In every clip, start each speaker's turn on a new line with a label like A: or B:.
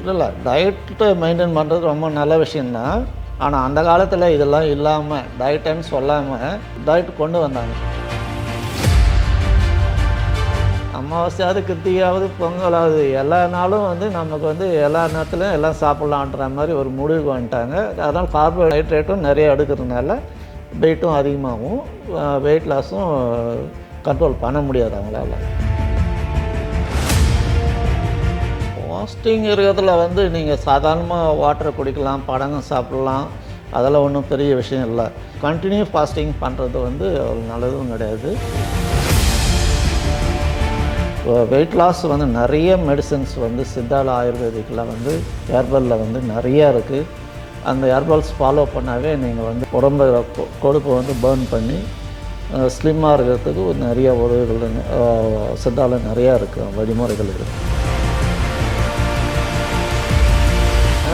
A: இல்லை இல்லை டயட்டை மெயின்டைன் பண்ணுறது ரொம்ப நல்ல விஷயந்தான் ஆனால் அந்த காலத்தில் இதெல்லாம் இல்லாமல் டயட்டுன்னு சொல்லாமல் டயட் கொண்டு வந்தாங்க. அமாவாசையாவது கிருத்திகாவது பொங்கலாவது எல்லா நாளும் வந்து நமக்கு வந்து எல்லா நேரத்துலையும் எல்லாம் சாப்பிட்லான்ற மாதிரி ஒரு முடிவுக்கு வந்துட்டாங்க. அதனால் கார்போஹைட்ரேட்டும் நிறைய எடுக்கிறதுனால வெயிட்டும் அதிகமாகும் வெயிட் லாஸும் கண்ட்ரோல் பண்ண முடியாது அவங்களால. ஃபாஸ்டிங் இருக்கிறதுல வந்து நீங்கள் சாதாரணமாக வாட்டரை குடிக்கலாம் பழங்கள் சாப்பிட்லாம். அதெல்லாம் ஒன்றும் பெரிய விஷயம் இல்லை. கண்டினியூ ஃபாஸ்டிங் பண்ணுறது வந்து அவ்வளோ நல்லதும் கிடையாது. வெயிட் லாஸ் வந்து நிறைய மெடிசன்ஸ் வந்து சித்தால ஆயுர்வேதிக்கில் வந்து ஹேர்பலில் வந்து நிறையா இருக்குது அந்த ஹெர்பல்ஸ் ஃபாலோ பண்ணாவே நீங்கள் வந்து உடம்பு கொ- கொழுப்பை வந்து பேர்ன் பண்ணி ஸ்லிம்மாக இருக்கிறதுக்கு ஒரு நிறைய உதவிகள் சித்தால நிறையா இருக்குது வழிமுறைகள் இருக்குது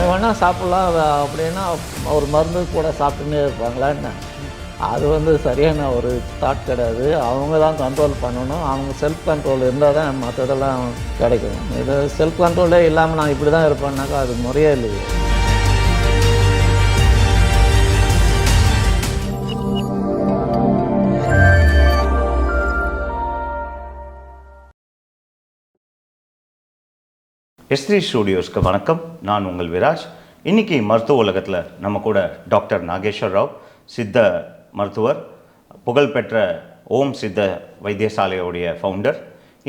A: வேணால் சாப்பிட்லாம். அப்படின்னா ஒரு மருந்து கூட சாப்பிட்டுன்னே இருப்பாங்களா என்ன? அது வந்து சரியான ஒரு தாட் கிடையாது. அவங்க தான் கண்ட்ரோல் பண்ணணும். அவங்க செல்ஃப் கண்ட்ரோல் இருந்தால் தான் மற்றதெல்லாம் கிடைக்கும். இது செல்ஃப் கண்ட்ரோலே இல்லாமல் நான் இப்படி தான் இருப்பேன்னாக்கா அது முறையே இல்லையே.
B: எஸ்ரி ஸ்டூடியோஸ்க்கு வணக்கம். நான் உங்கள் விராஜ். இன்றைக்கி மருத்துவ உலகத்தில் நம்ம கூட டாக்டர் நாகேஸ்வர் ராவ் சித்த மருத்துவர் புகழ்பெற்ற ஓம் சித்த வைத்தியசாலையோடைய ஃபவுண்டர்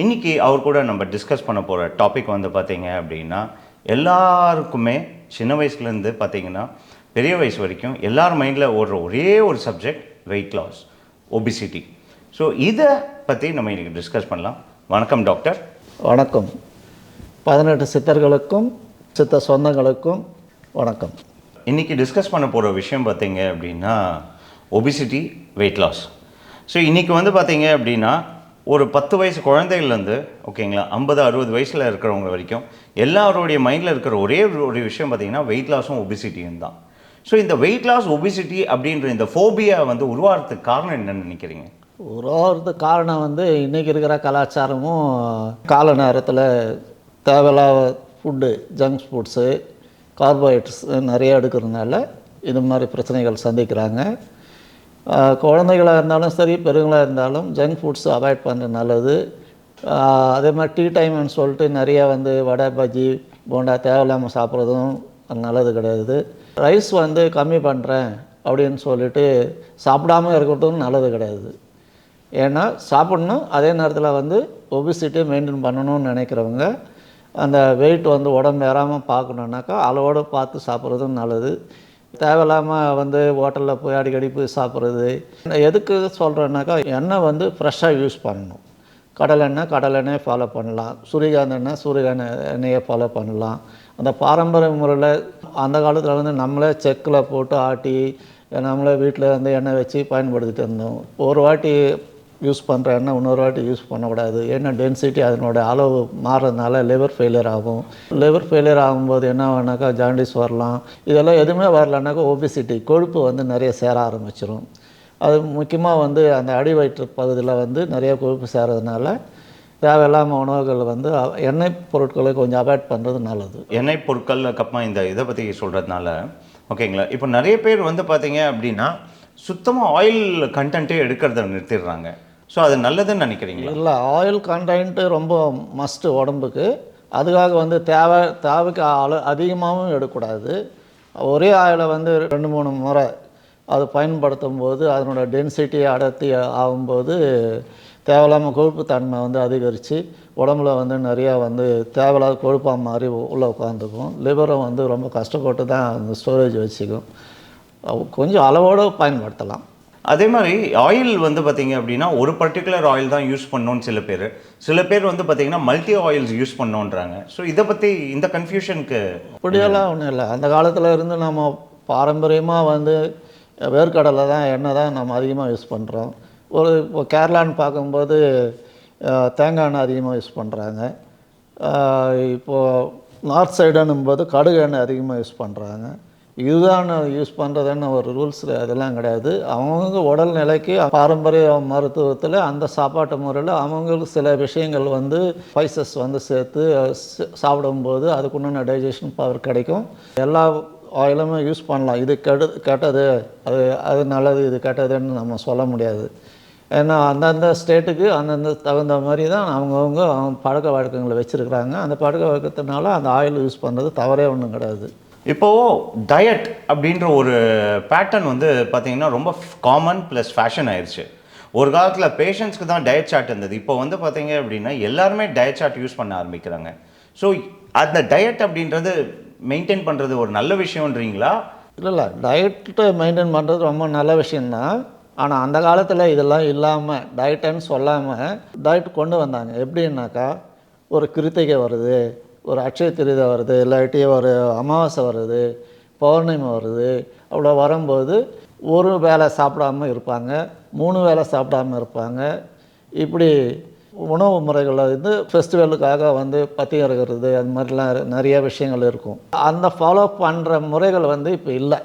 B: இன்றைக்கி அவர் கூட நம்ம டிஸ்கஸ் பண்ண போகிற டாபிக் வந்து பார்த்திங்க அப்படின்னா எல்லாருக்குமே சின்ன வயசுலேருந்து பார்த்திங்கன்னா பெரிய வயசு வரைக்கும் எல்லார் மைண்டில் ஓடுற ஒரே ஒரு subject weight loss obesity so இதை பற்றி நம்ம இன்றைக்கி டிஸ்கஸ் பண்ணலாம். வணக்கம் டாக்டர்.
A: வணக்கம். பதினெட்டு சித்தர்களுக்கும் சித்த சொந்தங்களுக்கும் வணக்கம்.
B: இன்றைக்கி டிஸ்கஸ் பண்ண போகிற விஷயம் பார்த்தீங்க அப்படின்னா ஒபிசிட்டி வெயிட் லாஸ் ஸோ இன்றைக்கி வந்து பார்த்தீங்க அப்படின்னா ஒரு பத்து வயசு குழந்தைகள்லேருந்து ஓகேங்களா ஐம்பது அறுபது வயசில் இருக்கிறவங்க வரைக்கும் எல்லாருடைய மைண்டில் இருக்கிற ஒரே ஒரு விஷயம் பார்த்தீங்கன்னா வெயிட் லாஸும் ஒபிசிட்டியும் தான். ஸோ இந்த வெயிட் லாஸ் ஒபிசிட்டி அப்படின்ற இந்த ஃபோபியா வந்து உருவாகிறதுக்கு காரணம் என்னன்னு நினைக்கிறீங்க?
A: ஒரு காரணம் வந்து இன்றைக்கி இருக்கிற கலாச்சாரமும் கால நேரத்தில் தேவையில்லாத ஃபுட்டு ஜங்க் ஃபுட்ஸு கார்போஹைட்ரேட்ஸ் நிறைய எடுக்கிறதுனால இது மாதிரி பிரச்சனைகள் சந்திக்கிறாங்க. குழந்தைகளாக இருந்தாலும் சரி பெருங்களாக இருந்தாலும் ஜங்க் ஃபுட்ஸ் அவாய்ட் பண்ணுறது நல்லது. அதே மாதிரி டீ டைம்னு சொல்லிட்டு நிறைய வந்து வடை பஜ்ஜி போண்டா தேவையில்லாமல் சாப்பிட்றதும் நல்லது கிடையாது. ரைஸ் வந்து கம்மி பண்ணுறேன் அப்படின்னு சொல்லிட்டு சாப்பிடாம இருக்கிறதும் நல்லது கிடையாது. ஏன்னா சாப்பிட்ணும் அதே நேரத்தில் வந்து ஒபிசிட்டி மெயின்டைன் பண்ணணும்னு நினைக்கிறவங்க அந்த வெயிட் வந்து உடம்பு ஏறாமல் பார்க்கணுன்னாக்கா அளவோடு பார்த்து சாப்பிட்றதும் நல்லது. தேவையில்லாமல் வந்து ஹோட்டலில் போய் அடிக்கடி போய் சாப்பிட்றது. எதுக்கு சொல்கிறேன்னாக்கா எண்ணெய் வந்து ஃப்ரெஷ்ஷாக யூஸ் பண்ணணும். கடலெண்ணெய் கடலெண்ணெய் ஃபாலோ பண்ணலாம். சூரியகாந்தி எண்ணெய் சூரியகாந்தி எண்ணெயை ஃபாலோ பண்ணலாம். அந்த பாரம்பரிய முறையில் அந்த காலத்தில் வந்து நம்மளே செக்கில் போட்டு ஆட்டி நம்மளே வீட்டில் வந்து எண்ணெய் வச்சு பயன்படுத்திட்டு இருந்தோம். ஒரு வாட்டி யூஸ் பண்ணுற இன்னொரு வாட்டி யூஸ் பண்ணக்கூடாது. ஏன்னா டென்சிட்டி அதனோட அளவு மாறுறதுனால லிவர் ஃபெயிலியர் ஆகும். லிவர் ஃபெயிலியர் ஆகும்போது என்ன வேணாக்கா ஜாண்டிஸ் வரலாம். இதெல்லாம் எதுவுமே வரலனாக்கா ஒபிசிட்டி கொழுப்பு வந்து நிறைய சேர ஆரம்பிச்சிடும் அது முக்கியமாக வந்து அந்த அடி வயிற்று பகுதியில் வந்து நிறைய கொழுப்பு சேரதுனால தேவையில்லாமல் உணவுகள் வந்து எண்ணெய் பொருட்களை கொஞ்சம் அவாய்ட் பண்ணுறது நல்லது.
B: எண்ணெய் பொருட்கள் அதுக்கப்புறமா இந்த இதை பற்றி சொல்கிறதுனால ஓகேங்களா? இப்போ நிறைய பேர் வந்து பார்த்தீங்க அப்படின்னா சுத்தமாக ஆயில் கண்டென்ட்டே எடுக்கிறத நிறுத்திடுறாங்க. ஸோ அது நல்லதுன்னு நினைக்கிறீங்களா?
A: இல்லை ஆயில் கண்டென்ட்டு ரொம்ப மஸ்ட்டு உடம்புக்கு. அதுக்காக வந்து தேவை தேவைக்கு அளவு அதிகமாகவும் எடுக்கக்கூடாது. ஒரே ஆயிலை வந்து ரெண்டு மூணு முறை அது பயன்படுத்தும் போது அதனோட டென்சிட்டி அடர்த்தி ஆகும்போது தேவையில்லாமல் கொழுப்பு தன்மை வந்து அதிகரித்து உடம்புல வந்து நிறையா வந்து தேவையில்லாத கொழுப்பாக மாதிரி உள்ளே உட்காந்துக்கும் லிவரும் வந்து ரொம்ப கஷ்டப்பட்டு தான் அந்த ஸ்டோரேஜ் வச்சுக்கும். கொஞ்சம் அளவோடு பயன்படுத்தலாம்.
B: அதே மாதிரி ஆயில் வந்து பார்த்தீங்க அப்படின்னா ஒரு பர்டிகுலர் ஆயில் தான் யூஸ் பண்ணணும்னு சில பேர். சில பேர் வந்து பார்த்தீங்கன்னா மல்டி ஆயில்ஸ் யூஸ் பண்ணோன்றாங்க. ஸோ இதை பற்றி இந்த கன்ஃபியூஷனுக்கு
A: அப்படியெல்லாம் ஒன்றும் இல்லை. அந்த காலத்தில் இருந்து நம்ம பாரம்பரியமாக வந்து வேர்க்கடலை தான் எண்ணெய் தான் நம்ம அதிகமாக யூஸ் பண்ணுறோம் ஒரு இப்போ கேரளான்னு பார்க்கும்போது தேங்காய் எண்ணெய் அதிகமாக யூஸ் பண்ணுறாங்க இப்போது நார்த் சைடுன்னும் போது கடுகு எண்ணெய் அதிகமாக யூஸ் பண்ணுறாங்க இதுதான் யூஸ் பண்ணுறதுன்னு ஒரு ரூல்ஸில் அதெல்லாம் கிடையாது. அவங்கவுங்க உடல் நிலைக்கு பாரம்பரிய மருத்துவத்தில் அந்த சாப்பாட்டு முறையில் அவங்களுக்கு சில விஷயங்கள் வந்து ஸ்பைசஸ் வந்து சேர்த்து சாப்பிடும்போது அதுக்குன்னு டைஜஷன் பவர் கிடைக்கும். எல்லா ஆயிலுமே யூஸ் பண்ணலாம். இது கெடு கெட்டது அது அது நல்லது இது கெட்டதுன்னு நம்ம சொல்ல முடியாது. ஏன்னா அந்தந்த ஸ்டேட்டுக்கு அந்தந்த தகுந்த மாதிரி தான் அவங்கவுங்க அவங்க பழக்க வழக்கங்களை வச்சுருக்குறாங்க. அந்த பழக்க வழக்கத்தினால அந்த ஆயில் யூஸ் பண்ணுறது தவறே ஒன்றும் கிடையாது.
B: இப்போது டயட் அப்படின்ற ஒரு பேட்டர்ன் வந்து பார்த்திங்கன்னா ரொம்ப காமன் ப்ளஸ் ஃபேஷன் ஆயிடுச்சு ஒரு காலத்தில் பேஷண்ட்ஸ்க்கு தான் டயட் சார்ட் இருந்தது. இப்போ வந்து பார்த்தீங்க அப்படின்னா எல்லாருமே டயட் சார்ட் யூஸ் பண்ண ஆரம்பிக்கிறாங்க. ஸோ அந்த டயட் அப்படின்றது மெயின்டைன் பண்ணுறது ஒரு நல்ல விஷயம்ன்றீங்களா?
A: இல்லை இல்லை. டயட்டை மெயின்டைன் பண்ணுறது ரொம்ப நல்ல விஷயந்தான் ஆனால் அந்த காலத்தில் இதெல்லாம் இல்லாமல் டயட்டுன்னு சொல்லாமல் டயட் கொண்டு வந்தாங்க. எப்படின்னாக்கா ஒரு கிருத்திகை வருது. ஒரு அக்ஷய திருதை வருது இல்லாட்டி ஒரு அமாவாசை வருது பௌர்ணமி வருது அவ்வளோ வரும்போது ஒரு வேளை சாப்பிடாம இருப்பாங்க மூணு வேளை சாப்பிடாம இருப்பாங்க. இப்படி உணவு முறைகளில் வந்து ஃபெஸ்டிவலுக்காக வந்து பத்தி இருக்கிறது அது மாதிரிலாம் நிறைய விஷயங்கள் இருக்கும். அந்த ஃபாலோ பண்ணுற முறைகள் வந்து இப்போ இல்லை.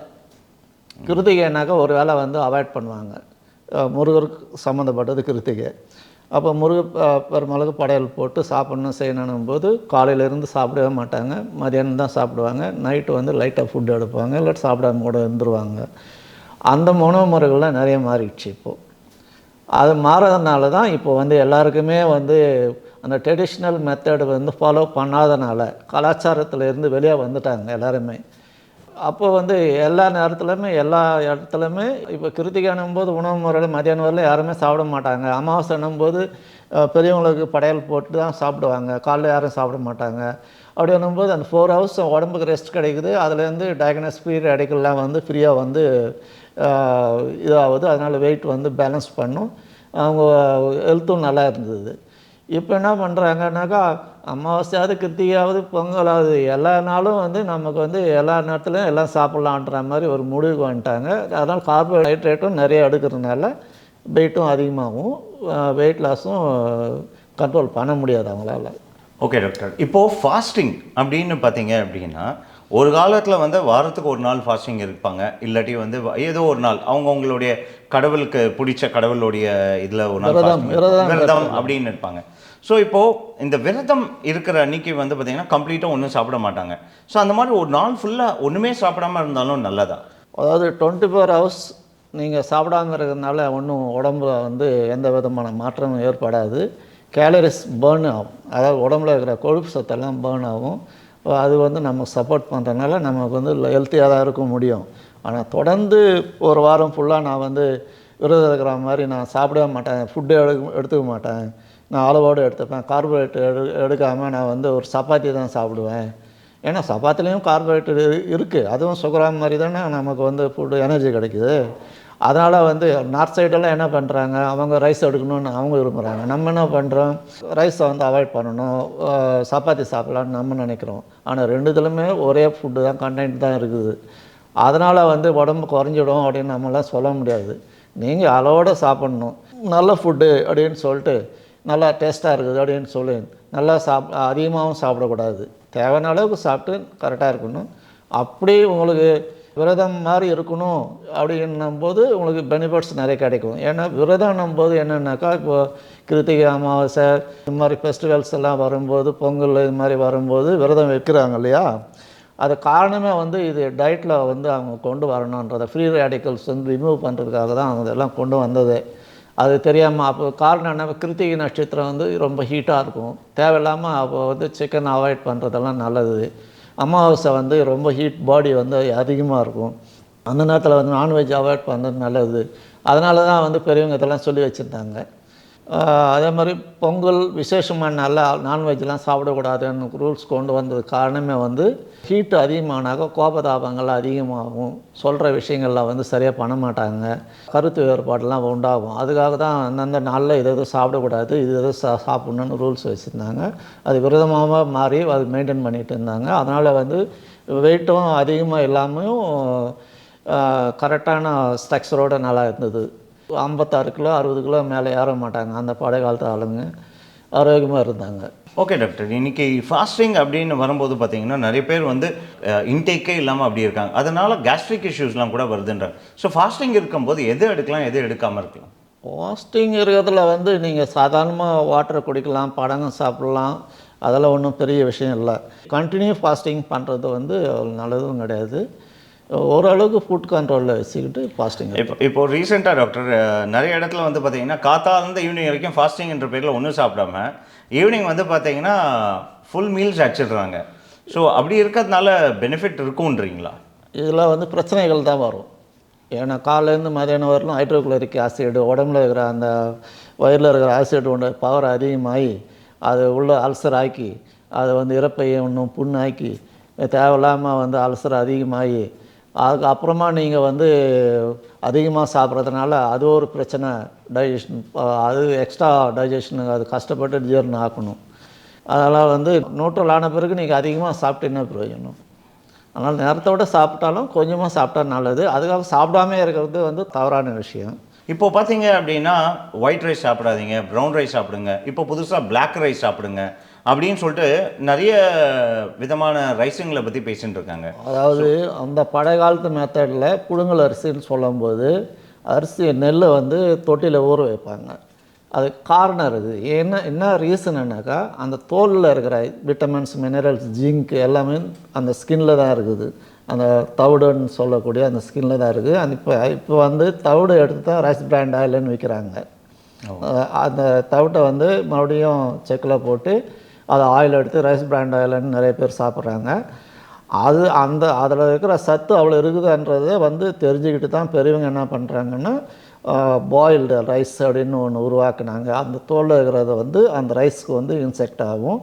A: கிருத்திகைனாக்க ஒரு வேளை வந்து அவாய்ட் பண்ணுவாங்க. முருகருக்கு சம்மந்தப்பட்டது கிருத்திகை. அப்போ முருக அஹ், பெருமாளுக்கு படையல் போட்டு சாப்பிட்ணும் செய்யணும் போது காலையிலேருந்து சாப்பிடவே மாட்டாங்க. மதியானம் தான் சாப்பிடுவாங்க. நைட்டு வந்து லைட்டாக ஃபுட் எடுப்பாங்க. இல்லாட்டி சாப்பிடாம கூட இருந்துருவாங்க. அந்த உணவு முறைகள்லாம் நிறைய மாறிடுச்சு இப்போது அது மாறதுனால தான் இப்போ வந்து எல்லாருக்குமே வந்து அந்த ட்ரெடிஷ்னல் மெத்தடு வந்து ஃபாலோ பண்ணாதனால கலாச்சாரத்தில் இருந்து வெளியே வந்துட்டாங்க எல்லாருமே. அப்போ வந்து எல்லா நேரத்துலையுமே எல்லா இடத்துலையுமே இப்போ கிருத்திகானும் போது உணவு முறையில் மதியானம் வரல யாருமே சாப்பிட மாட்டாங்க. அமாவாசைன்னும் போது பெரியவங்களுக்கு படையல் போட்டு தான் சாப்பிடுவாங்க. காலைல யாரும் சாப்பிட மாட்டாங்க. அப்படி வரும்போது அந்த ஃபோர் ஹவர்ஸ் உடம்புக்கு ரெஸ்ட் கிடைக்குது. அதுலேருந்து டயக்னஸ் பீரியட் ரேடிக்கல்லாம் வந்து ஃப்ரீயாக வந்து இதாகுது. அதனால் வெயிட் வந்து பேலன்ஸ் பண்ணும். அவங்க ஹெல்த்தும் நல்லா இருந்தது. இப்போ என்ன பண்ணுறாங்கன்னாக்கா அமாவாசையாவது கிருத்திகாவது பொங்கலாவது எல்லா நாளும் வந்து நமக்கு வந்து எல்லா நேரத்துலையும் எல்லாம் சாப்பிட்லான்ற மாதிரி ஒரு முடிவுக்கு வந்துட்டாங்க. அதனால் கார்போஹைட்ரேட்டும் நிறைய எடுக்கிறதுனால வெயிட்டும் அதிகமாகும் வெயிட் லாஸும் கண்ட்ரோல் பண்ண முடியாது அவங்களால.
B: ஓகே டாக்டர் இப்போது ஃபாஸ்டிங் அப்படின்னு பார்த்தீங்க அப்படின்னா ஒரு காலத்தில் வந்து வாரத்துக்கு ஒரு நாள் ஃபாஸ்டிங் இருப்பாங்க. இல்லாட்டி வந்து ஏதோ ஒரு நாள். அவங்கவுங்களுடைய கடவுளுக்கு பிடிச்ச கடவுளுடைய இதில் ஒரு நாள்
A: விரதம்,
B: அப்படின்னு இருப்பாங்க. ஸோ இப்போது இந்த விரதம் இருக்கிற அன்னைக்கு வந்து பார்த்தீங்கன்னா கம்ப்ளீட்டாக ஒன்றும் சாப்பிட மாட்டாங்க. ஸோ அந்த மாதிரி ஒரு நாள் ஃபுல்லாக ஒன்றுமே சாப்பிடாம இருந்தாலும் நல்லதா?
A: அதாவது டுவெண்ட்டி ஃபோர் ஹவர்ஸ் நீங்கள் சாப்பிடாம இருக்கிறதுனால ஒன்றும் உடம்புல வந்து எந்த விதமான மாற்றமும் ஏற்படாது. கேலரிஸ் பேர்ன் ஆகும். அதாவது உடம்புல இருக்கிற கொழுப்பு சத்தெல்லாம் பேர்ன் ஆகும். அது வந்து நம்ம சப்போர்ட் பண்ணுறதுனால நமக்கு வந்து ஹெல்த்தியாக தான் இருக்க முடியும். ஆனால் தொடர்ந்து ஒரு வாரம் ஃபுல்லாக நான் வந்து விரதம் இருக்கிற மாதிரி நான் சாப்பிடவே மாட்டேன். ஃபுட்டு எடுக்க எடுத்துக்க மாட்டேன். நான் அளவோடு எடுத்துப்பேன். கார்போஹைட்ரேட் எடு எடுக்காமல் நான் வந்து ஒரு சப்பாத்தி தான் சாப்பிடுவேன். ஏன்னா சப்பாத்திலையும் கார்போஹைட்ரேட் இருக்குது அதுவும் சுகராம் மாதிரி தானே நமக்கு வந்து ஃபுட்டு எனர்ஜி கிடைக்குது. அதனால் வந்து நார்த் சைடெல்லாம் என்ன பண்ணுறாங்க அவங்க ரைஸ் எடுக்கணும்னு அவங்க விரும்புகிறாங்க நம்ம என்ன பண்ணுறோம் ரைஸை வந்து அவாய்ட் பண்ணணும். சப்பாத்தி சாப்பிட்லான்னு நம்ம நினைக்கிறோம். ஆனால் ரெண்டுத்துலையுமே ஒரே ஃபுட்டு தான் கண்டென்ட் தான் இருக்குது. அதனால் வந்து உடம்பு குறைஞ்சிடும் அப்படின்னு நம்மளாம் சொல்ல முடியாது. நீங்கள் அளவோடு சாப்பிட்ணும். நல்ல ஃபுட்டு அப்படின்னு சொல்லிட்டு நல்லா டேஸ்ட்டாக இருக்குது அப்படின்னு சொல்லி. நல்லா சாப் அதிகமாகவும் சாப்பிடக்கூடாது. தேவையான அளவுக்கு சாப்பிட்டு கரெக்டாக இருக்கணும். அப்படி உங்களுக்கு விரதம் மாதிரி இருக்கணும் அப்படின்னும் போது உங்களுக்கு பெனிஃபிட்ஸ் நிறைய கிடைக்கும். ஏன்னா விரதம்னும் போது என்னென்னாக்கா இப்போ கிருத்திகை அமாவாசை இது மாதிரி ஃபெஸ்டிவல்ஸ் எல்லாம் வரும்போது பொங்கல் இது மாதிரி வரும்போது விரதம் வைக்கிறாங்க இல்லையா? அது காரணமே வந்து இது டயட்டில் வந்து அவங்க கொண்டு வரணுன்றதை ஃப்ரீ ரேடிக்கல்ஸ் வந்து ரிமூவ் பண்ணுறதுக்காக தான் அவங்க இதெல்லாம் கொண்டு வந்தது. அது தெரியாமல் அப்போ காரணம் என்ன? கிருத்திகை நட்சத்திரம் வந்து ரொம்ப ஹீட்டாக இருக்கும். தேவையில்லாமல் அப்போ வந்து சிக்கன் அவாய்ட் பண்ணுறதெல்லாம் நல்லது. அமாவாசை வந்து ரொம்ப ஹீட் பாடி வந்து அதிகமாக இருக்கும். அந்த நேரத்தில் வந்து நான்வெஜ் அவாய்ட் பண்ணுறது நல்லது. அதனால தான் வந்து பெரியவங்க இதெல்லாம் சொல்லி வச்சுருந்தாங்க. அதே மாதிரி பொங்கல் விசேஷமான நல்லா நான்வெஜ்லாம் சாப்பிடக்கூடாதுன்னு ரூல்ஸ் கொண்டு வந்தது காரணமே வந்து ஹீட்டு அதிகமானாக்க கோபதாபங்கள் அதிகமாகும். சொல்கிற விஷயங்கள்லாம் வந்து சரியாக பண்ண மாட்டாங்க. கருத்து வேறுபாடெல்லாம் உண்டாகும். அதுக்காக தான் அந்தந்த நாளில் இது எதுவும் சாப்பிடக்கூடாது இது எதுவும் சா சாப்பிட்ணுன்னு ரூல்ஸ் வச்சுருந்தாங்க. அது விரதமாக மாறி அது மெயின்டைன் பண்ணிட்டு இருந்தாங்க. அதனால் வந்து வெயிட்டும் அதிகமாக இல்லாமையும் கரெக்டான ஸ்ட்ரக்சரோடு நல்லா இருந்தது. ஐம்பத்தாறு கிலோ அறுபது கிலோ மேலே ஏற மாட்டாங்க. அந்த பழைய காலத்து ஆளுங்க ஆரோக்கியமாக இருந்தாங்க.
B: Okay doctor. இன்னைக்கு ஃபாஸ்டிங் அப்படின்னு வரும்போது பார்த்தீங்கன்னா நிறைய பேர் வந்து இன்டேக்கே இல்லாமல் அப்படி இருக்காங்க. அதனால கேஸ்ட்ரிக் இஷ்யூஸ்லாம் கூட வருதுன்றாங்க ஸோ ஃபாஸ்டிங் இருக்கும்போது எது எடுக்கலாம் எது எடுக்காமல் இருக்கலாம்?
A: ஃபாஸ்டிங் இருக்கிறதுல வந்து நீங்கள் சாதாரணமாக வாட்டர் குடிக்கலாம் பழங்கள் சாப்பிடலாம். அதெல்லாம் ஒன்றும் பெரிய விஷயம் இல்லை. கண்டினியூ ஃபாஸ்டிங் பண்ணுறது வந்து நல்லதும் கிடையாது. ஓரளவுக்கு ஃபுட் கண்ட்ரோலில் வச்சுக்கிட்டு ஃபாஸ்டிங்
B: இப்போ இப்போ ரீசெண்டாக டாக்டர் நிறைய இடத்துல வந்து பார்த்தீங்கன்னா காத்தாலேருந்து ஈவினிங் வரைக்கும் ஃபாஸ்டிங்ன்ற பேரில் ஒன்றும் சாப்பிடாம ஈவினிங் வந்து பார்த்தீங்கன்னா ஃபுல் மீல்ஸ் அடிச்சிடுறாங்க. ஸோ அப்படி இருக்கிறதுனால பெனிஃபிட் இருக்குன்றீங்களா
A: இதில் வந்து பிரச்சனைகள் தான் வரும். ஏன்னா காலையிலேருந்து மதியானம் வரலும் ஹைட்ரோக்ளோரிக் ஆசிட் உடம்புல இருக்கிற அந்த வயிறில் இருக்கிற ஆசிடோட பவர் அதிகமாகி அது உள்ள அல்சர் ஆக்கி அதை வந்து இறப்பையை இன்னும் புண்ணாக்கி தேவையில்லாமல் வந்து அல்சர் அதிகமாகி அதுக்கு அப்புறமா நீங்கள் வந்து அதிகமாக சாப்பிட்றதுனால அது ஒரு பிரச்சனை. டைஜஷன் அது எக்ஸ்ட்ரா டைஜஷனுக்கு அது கஷ்டப்பட்டு ஜீரணம் ஆக்கணும். அதெல்லாம் வந்து நியூட்ரல் ஆன பிறகு நீங்கள் அதிகமாக சாப்பிட்டு என்ன பிரயோஜனம்? அதனால் நேரத்தோட சாப்பிட்டாலும் கொஞ்சமாக சாப்பிட்டா நல்லது. அதுக்காக சாப்பிடாம இருக்கிறது வந்து தவறான விஷயம்.
B: இப்போ பார்த்தீங்க அப்படின்னா ஒயிட் ரைஸ் சாப்பிடாதீங்க ப்ரௌன் ரைஸ் சாப்பிடுங்க. இப்போ புதுசாக பிளாக் ரைஸ் சாப்பிடுங்க. அப்படின்னு சொல்லிட்டு நிறைய விதமான ரைஸுங்களை பற்றி பேசிட்டு இருக்காங்க.
A: அதாவது அந்த பழைய காலத்து மெத்தடில் புழுங்கல் அரிசின்னு சொல்லும்போது அரிசி நெல்லை வந்து தொட்டியில் ஊற வைப்பாங்க. அது காரணம் இருக்குது என்ன என்ன ரீசனுனாக்கா அந்த தோலில் இருக்கிற விட்டமின்ஸ் மினரல்ஸ் ஜிங்க் எல்லாமே அந்த ஸ்கின்ல தான் இருக்குது. அந்த தவிடுன்னு சொல்லக்கூடிய அந்த ஸ்கின்ல தான் இருக்குது. அந்த இப்போ இப்போ வந்து தவிடு எடுத்து தான் ரைஸ் பிராண்ட் ஆயில்னு விற்கிறாங்க அந்த தவிட்டை வந்து மறுபடியும் செக்கில் போட்டு அதை ஆயில் எடுத்து ரைஸ் பிராண்ட் ஆயில்னு நிறைய பேர் சாப்பிட்றாங்க. அது அந்த அதில் இருக்கிற சத்து அவ்வளோ இருக்குதுன்றதை வந்து தெரிஞ்சுக்கிட்டு தான் பெரியவங்க என்ன பண்ணுறாங்கன்னா பாயில்டு ரைஸ் அப்படின்னு ஒன்று உருவாக்குனாங்க. அந்த தோலில் இருக்கிறத வந்து அந்த ரைஸ்க்கு வந்து இன்செக்ட் ஆகும்.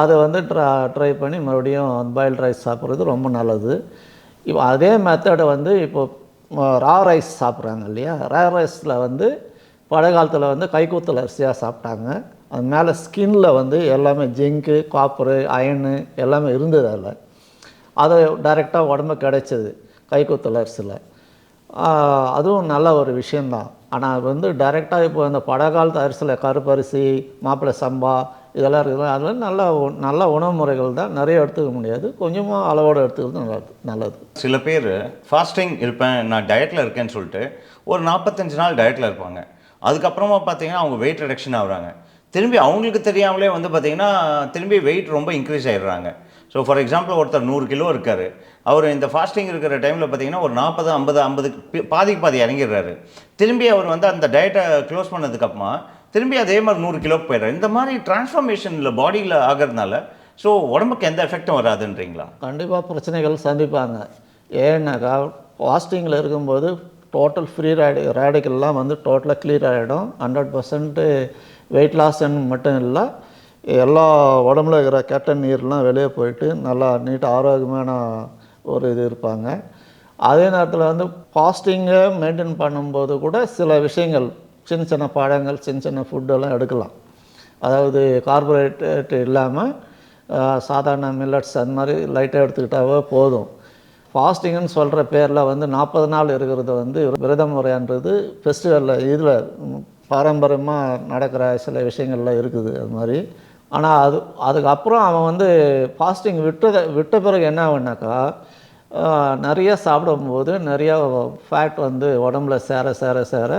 A: அதை வந்து ட்ரா ட்ரை பண்ணி மறுபடியும் பாயில்டு ரைஸ் சாப்பிட்றது ரொம்ப நல்லது. இப்போ அதே மெத்தடை வந்து இப்போ ரா ரைஸ் சாப்பிட்றாங்க இல்லையா? ரா ரைஸில் வந்து பழைய காலத்தில் வந்து கைக்கூத்தல் அரிசியாக சாப்பிட்டாங்க. அது மேலே ஸ்கின்ல வந்து எல்லாமே ஜிங்கு காப்பரு அயனு எல்லாமே இருந்தது அதில். அதை டைரெக்டாக உடம்பு கிடைச்சது கைக்கூத்தல் அரிசியில் அதுவும் நல்ல ஒரு விஷயந்தான். ஆனால் அது வந்து டைரெக்டாக இப்போ இந்த படகாலத்து அரிசியில் கருப்பரிசி மாப்பிள்ளை சம்பா இதெல்லாம் இருக்குது. அதில் நல்ல உ- நல்ல உணவு முறைகள் தான் நிறைய எடுத்துக்க முடியாது. கொஞ்சமாக அளவோடு எடுத்துக்கிறது நல்லது நல்லது.
B: சில பேர் ஃபாஸ்டிங் இருப்பேன் நான் டயட்டில் இருக்கேன்னு சொல்லிட்டு ஒரு நாற்பத்தஞ்சு நாள் டயட்டில் இருப்பாங்க. அதுக்கப்புறமா பார்த்தீங்கன்னா அவங்க வெயிட் ரிடக்ஷன் ஆகுறாங்க. திரும்பி அவங்களுக்கு தெரியாமலே வந்து பார்த்தீங்கன்னா திரும்பி வெயிட் ரொம்ப இன்க்ரீஸ் ஆகிடுறாங்க ஸோ ஃபார் எக்ஸாம்பிள் ஒருத்தர் நூறு கிலோ இருக்கார். அவர் இந்த ஃபாஸ்டிங் இருக்கிற டைமில் பார்த்தீங்கன்னா ஒரு நாற்பது ஐம்பது ஐம்பது பாதிக்கு பாதி இறங்கிடுறாரு. திரும்பி அவர் வந்து அந்த டயட்டை க்ளோஸ் பண்ணதுக்கப்புறமா திரும்பி அதே மாதிரி நூறு கிலோ போயிடுறாரு. இந்த மாதிரி டிரான்ஸ்ஃபர்மேஷனில் பாடியில் ஆகிறதுனால ஸோ உடம்புக்கு எந்த எஃபெக்டும் வராதுன்றீங்களா?
A: கண்டிப்பாக பிரச்சனைகள் சந்திப்பாங்க. ஏன்னாக்கா ஃபாஸ்டிங்கில் இருக்கும்போது டோட்டல் ஃப்ரீ ரேடி ரேடிக்கல்லாம் வந்து டோட்டலாக கிளியர் ஆகிடும் ஹண்ட்ரட் பர்சன்ட்டு வெயிட் லாஸ்ன்னு மட்டும் இல்லை எல்லா உடம்புல இருக்கிற கெட்ட நீர்லாம் வெளியே போயிட்டு நல்லா நீட்டாக ஆரோக்கியமான ஒரு இது இருப்பாங்க. அதே நேரத்தில் வந்து ஃபாஸ்டிங்கை மெயின்டைன் பண்ணும்போது கூட சில விஷயங்கள் சின்ன சின்ன பழங்கள் சின்ன சின்ன ஃபுட்டெல்லாம் எடுக்கலாம். அதாவது கார்போஹைட்ரேட் இல்லாமல் சாதாரண மில்லட்ஸ் அந்த மாதிரி லைட்டாக எடுத்துக்கிட்டாவே போதும். ஃபாஸ்டிங்னு சொல்கிற பேரில் வந்து நாற்பது நாள் இருக்கிறது வந்து விரத முறைன்றது ஃபெஸ்டிவலில் இதில் பாரம்பரியமாக நடக்கிற சில விஷயங்கள்லாம் இருக்குது அது மாதிரி. ஆனால் அது அதுக்கப்புறம் அவன் வந்து ஃபாஸ்டிங் விட்டதை விட்ட பிறகு என்ன ஆகுனாக்கா நிறைய சாப்பிடும்போது நிறையா ஃபேட் வந்து உடம்புல சேர சேர சேர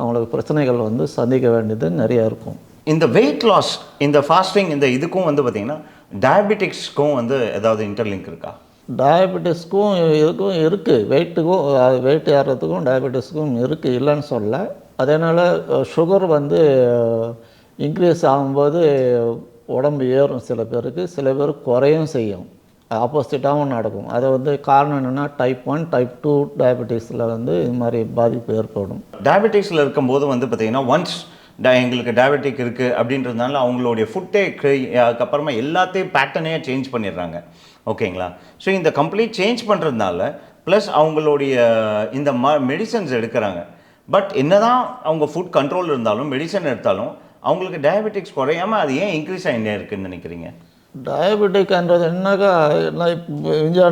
A: அவங்களுக்கு பிரச்சனைகள் வந்து சந்திக்க வேண்டியது நிறையா இருக்கும்.
B: இந்த வெயிட் லாஸ் இந்த ஃபாஸ்டிங் இந்த இதுக்கும் வந்து பார்த்திங்கன்னா டயபெட்டிக்ஸ்க்கும் வந்து ஏதாவது இன்டர்லிங்க் இருக்கா?
A: டயபெட்டிஸ்க்கும் இதுக்கும் இருக்குது வெயிட்டுக்கும் வெயிட் ஏறுறதுக்கும் டயபெட்டிஸ்க்கும் இருக்குது இல்லைன்னு சொல்ல. அதனால் சுகர் வந்து இன்க்ரீஸ் ஆகும்போது உடம்பு ஏறும் சில பேருக்கு. சில பேர் குறையும் செய்யும். ஆப்போசிட்டாகவும் நடக்கும். அது வந்து காரணம் என்னென்னா டைப் ஒன் டைப் டூ டயபெட்டிஸில் வந்து இது மாதிரி பாதிப்பு ஏற்படும்.
B: டயபெட்டிஸில் இருக்கும்போது வந்து பார்த்திங்கன்னா ஒன்ஸ் எங்களுக்கு டயபெட்டிக் இருக்குது அப்படின்றதுனால அவங்களுடைய ஃபுட்டே அதுக்கப்புறமா எல்லாத்தையும் பேட்டர்னே சேஞ்ச் பண்ணிடுறாங்க. ஓகேங்களா? ஸோ இந்த கம்ப்ளீட் சேஞ்ச் பண்ணுறதுனால ப்ளஸ் அவங்களுடைய இந்த ம மெடிசன்ஸ் எடுக்கிறாங்க. பட் என்ன தான் அவங்க ஃபுட் கண்ட்ரோல் இருந்தாலும் மெடிசன் எடுத்தாலும் அவங்களுக்கு டயபெட்டிக்ஸ் குறையாம அது ஏன் இன்க்ரீஸ் ஆகிட்டே இருக்குன்னு நினைக்கிறீங்க?
A: டயபெட்டிக்ன்றது என்னக்கா நான்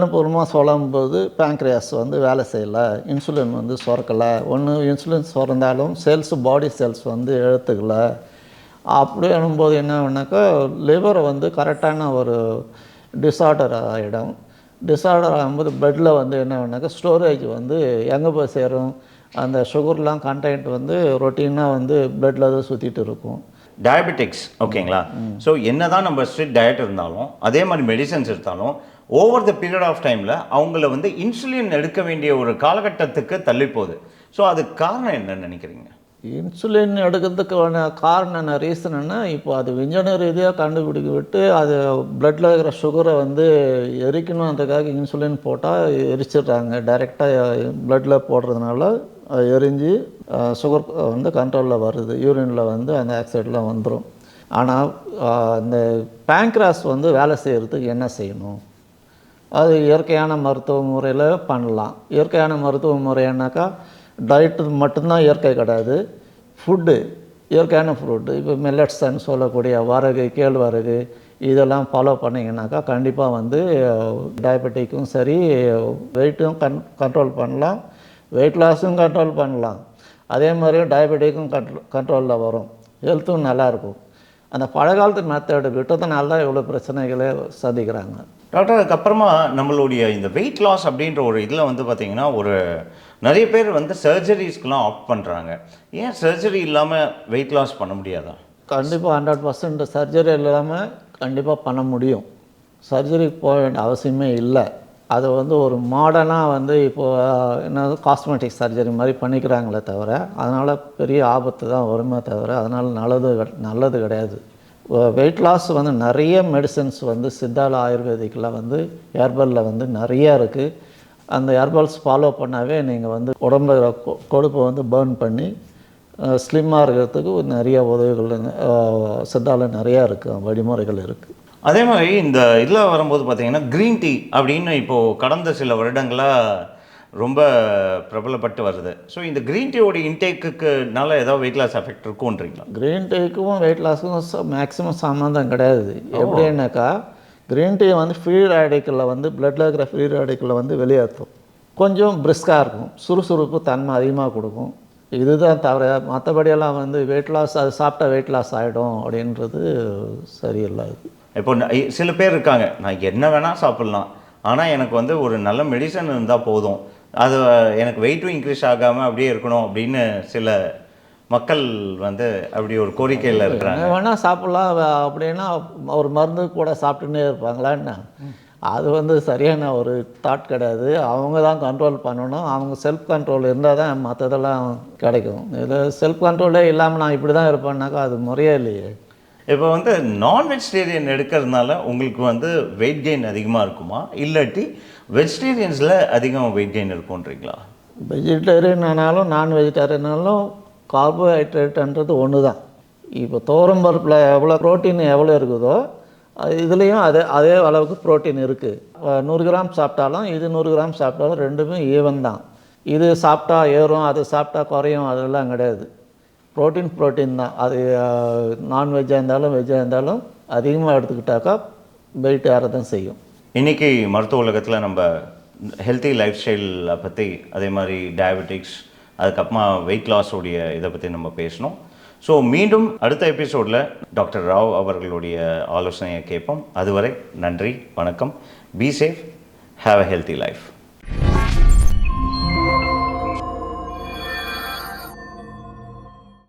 A: இப்போ சொல்லலாம் போது பேங்க்ரியாஸ் வந்து வேலை செய்யலை இன்சுலின் வந்து சுரக்கலை. ஒன்று இன்சுலின் சுரந்தாலும் செல்ஸ் பாடி செல்ஸ் வந்து எடுத்துக்கல. அப்படி வரும்போது என்ன பண்ணாக்கா லிவரை வந்து கரெக்டான ஒரு டிஸார்டர் ஆகிடும் டிஸார்டர் ஆகும்போது பிளட்டில் வந்து என்ன ஆகுனாக்கா ஸ்டோரேஜ் வந்து எங்கே போய் சேரும்? அந்த சுகர்லாம் கண்டென்ட் வந்து ரொட்டீனாக வந்து பிளட்டில் தான் சுற்றிட்டு இருக்கும்.
B: டயபெட்டிக்ஸ் ஓகேங்களா ஸோ என்னதான் நம்ம ஸ்ட்ரிக்ட் டயட் இருந்தாலும் அதே மாதிரி மெடிசன்ஸ் எடுத்தாலும் ஓவர் த பீரியட் ஆஃப் டைமில் அவங்கள வந்து இன்சுலின் எடுக்க வேண்டிய ஒரு காலகட்டத்துக்கு தள்ளி போகுது. ஸோ அதுக்கு காரணம் என்னன்னு நினைக்கிறீங்க?
A: இன்சுலின் எடுக்கிறதுக்கான காரணம் என்ன ரீசன் என்ன? இப்போ அது விஞ்ஞான ரீதியாக கண்டுபிடிக்க விட்டு அது பிளட்டில் இருக்கிற சுகரை வந்து எரிக்கணுன்றதுக்காக இன்சுலின் போட்டால் எரிச்சிடுறாங்க. டைரெக்டாக பிளட்டில் போடுறதுனால எரிஞ்சு சுகர் வந்து கண்ட்ரோலில் வருது. யூரினில் வந்து அந்த ஆக்சைடெலாம் வந்துடும் ஆனால் இந்த பேங்க்ராஸ் வந்து வேலை செய்கிறதுக்கு என்ன செய்யணும்? அது இயற்கையான மருத்துவ முறையில் பண்ணலாம். இயற்கையான மருத்துவ முறைன்னாக்கா டயட்டு மட்டும்தான் இயற்கை கிடையாது. ஃபுட்டு இயற்கையான ஃபுட்டு இப்போ மில்லட்ஸ்ன்னு சொல்லக்கூடிய வரகு கேழ்வரகு இதெல்லாம் ஃபாலோ பண்ணிங்கனாக்கா கண்டிப்பாக வந்து டயபெட்டிக்கும் சரி வெயிட்டும் கன் கண்ட்ரோல் பண்ணலாம். வெயிட் லாஸும் கண்ட்ரோல் பண்ணலாம். அதே மாதிரி டயபெட்டிக்கும் கண்ட்ரோ கண்ட்ரோலில் வரும். ஹெல்த்தும் நல்லாயிருக்கும் அந்த பழகாலத்து மெத்தடு விட்டதுனால தான் இவ்வளோ பிரச்சனைகளே சந்திக்கிறாங்க.
B: டாக்டர் அதுக்கப்புறமா நம்மளுடைய இந்த வெயிட் லாஸ் அப்படின்ற ஒரு இதில் வந்து பார்த்தீங்கன்னா ஒரு நிறைய பேர் வந்து சர்ஜரிஸ்க்கெலாம் ஆப்ட் பண்ணுறாங்க ஏன் சர்ஜரி இல்லாமல் வெயிட் லாஸ் பண்ண முடியாதா?
A: கண்டிப்பாக ஹண்ட்ரட் பர்சன்ட் சர்ஜரி இல்லாமல் கண்டிப்பாக பண்ண முடியும். சர்ஜரிக்கு போக வேண்டிய அவசியமே இல்லை. அது வந்து ஒரு மாடர்னாக வந்து இப்போது என்னது காஸ்மெட்டிக் சர்ஜரி மாதிரி பண்ணிக்கிறாங்களே தவிர அதனால் பெரிய ஆபத்து தான் வருமே தவிர அதனால் நல்லது நல்லது கிடையாது. வெயிட் லாஸ் வந்து நிறைய மெடிசன்ஸ் வந்து சித்தால ஆயுர்வேதிக்கில் வந்து ஏர்பலில் வந்து நிறையா இருக்குது அந்த ஹெர்பல்ஸ் ஃபாலோ பண்ணாவே நீங்கள் வந்து உடம்புல கொ- கொழுப்பை வந்து பேர்ன் பண்ணி ஸ்லிம்மாக இருக்கிறதுக்கு நிறைய உதவிகள் சித்தால நிறையா இருக்குது வழிமுறைகள் இருக்குது
B: அதே மாதிரி இந்த இதில் வரும்போது பார்த்திங்கன்னா க்ரீன் டீ அப்படின்னு இப்போது கடந்த சில வருடங்களாக ரொம்ப பிரபலப்பட்டு வருது. ஸோ இந்த க்ரீன் டீயோட இன்டேக்குக்குனால ஏதாவது வெயிட் லாஸ் எஃபெக்ட் இருக்கும்ன்றீங்களா?
A: க்ரீன் டீக்கும் வெயிட் லாஸுக்கும் மேக்ஸிமம் சம்மந்தம் கிடையாது. எப்படின்னாக்கா க்ரீன் டீ வந்து ஃப்ரீ ரேடிக்கலில் வந்து பிளட்டில் இருக்கிற ஃப்ரீ ரேடிக்கலில் வந்து வெளியேற்றும். கொஞ்சம் பிரிஸ்காக இருக்கும். சுறுசுறுப்பு தன்மை அதிகமாக கொடுக்கும். இதுதான் தவிர மற்றபடியெல்லாம் வந்து வெயிட் லாஸ் அது சாப்பிட்டா வெயிட் லாஸ் ஆகிடும் அப்படின்றது சரியில்லை. அது
B: இப்போ சில பேர் இருக்காங்க. நான் என்ன வேணால் சாப்பிட்லாம். ஆனால் எனக்கு வந்து ஒரு நல்ல மெடிசன் இருந்தால் போதும். அது எனக்கு வெயிட்டும் இன்க்ரீஸ் ஆகாமல் அப்படியே இருக்கணும் அப்படின்னு சில மக்கள் வந்து அப்படி ஒரு கோரிக்கையில் இருக்கிறாங்க.
A: வேணால் சாப்பிட்லாம் அப்படின்னா ஒரு மருந்து கூட சாப்பிட்டுன்னே இருப்பாங்களா என்ன? அது வந்து சரியான ஒரு தாட் கிடையாது. அவங்க தான் கண்ட்ரோல் பண்ணணும். அவங்க செல்ஃப் கண்ட்ரோல் இருந்தால் தான் மற்றதெல்லாம் கிடைக்கும். இது செல்ஃப் கண்ட்ரோலே இல்லாமல் நான் இப்படி தான் இருப்பேன்னாக்கா அது முறையே இல்லையே.
B: இப்போ வந்து நான் வெஜிடேரியன் எடுக்கிறதுனால உங்களுக்கு வந்து வெயிட் கெயின் அதிகமாக இருக்குமா? இல்லாட்டி வெஜிடேரியன்ஸில் அதிகம் வெயிட் கெயின் இருக்கும்ன்றீங்களா?
A: வெஜிடேரியன் ஆனாலும் நான் வெஜிடேரியனாலும் கார்போஹைட்ரேட்ன்றது ஒன்று தான் இப்போ தோரம் பருப்பில் எவ்வளோ ப்ரோட்டீன் எவ்வளோ இருக்குதோ அது இதுலேயும் அதே அதே அளவுக்கு ப்ரோட்டீன் இருக்குது நூறு கிராம் சாப்பிட்டாலும் இது நூறு கிராம் சாப்பிட்டாலும் ரெண்டுமே ஈவன் தான். இது சாப்பிட்டா ஏறும் அது சாப்பிட்டா குறையும் அதெல்லாம் கிடையாது. ப்ரோட்டீன் ப்ரோட்டீன் தான். அது நான்வெஜ்ஜாக இருந்தாலும் வெஜ்ஜாக இருந்தாலும் அதிகமாக எடுத்துக்கிட்டாக்கா வெயிட் ஏற தான் செய்யும்.
B: இன்னைக்கு மருத்துவ உலகத்தில் நம்ம ஹெல்த்தி லைஃப் ஸ்டைலை பற்றி அதே மாதிரி டயபெட்டிக்ஸ் அதுக்கப்புறமா வெயிட் லாஸோடைய இதை பற்றி நம்ம பேசணும். ஸோ மீண்டும் அடுத்த எபிசோடில் டாக்டர் ராவ் அவர்களுடைய ஆலோசனையை கேட்போம். அதுவரை நன்றி வணக்கம். Be safe have a healthy life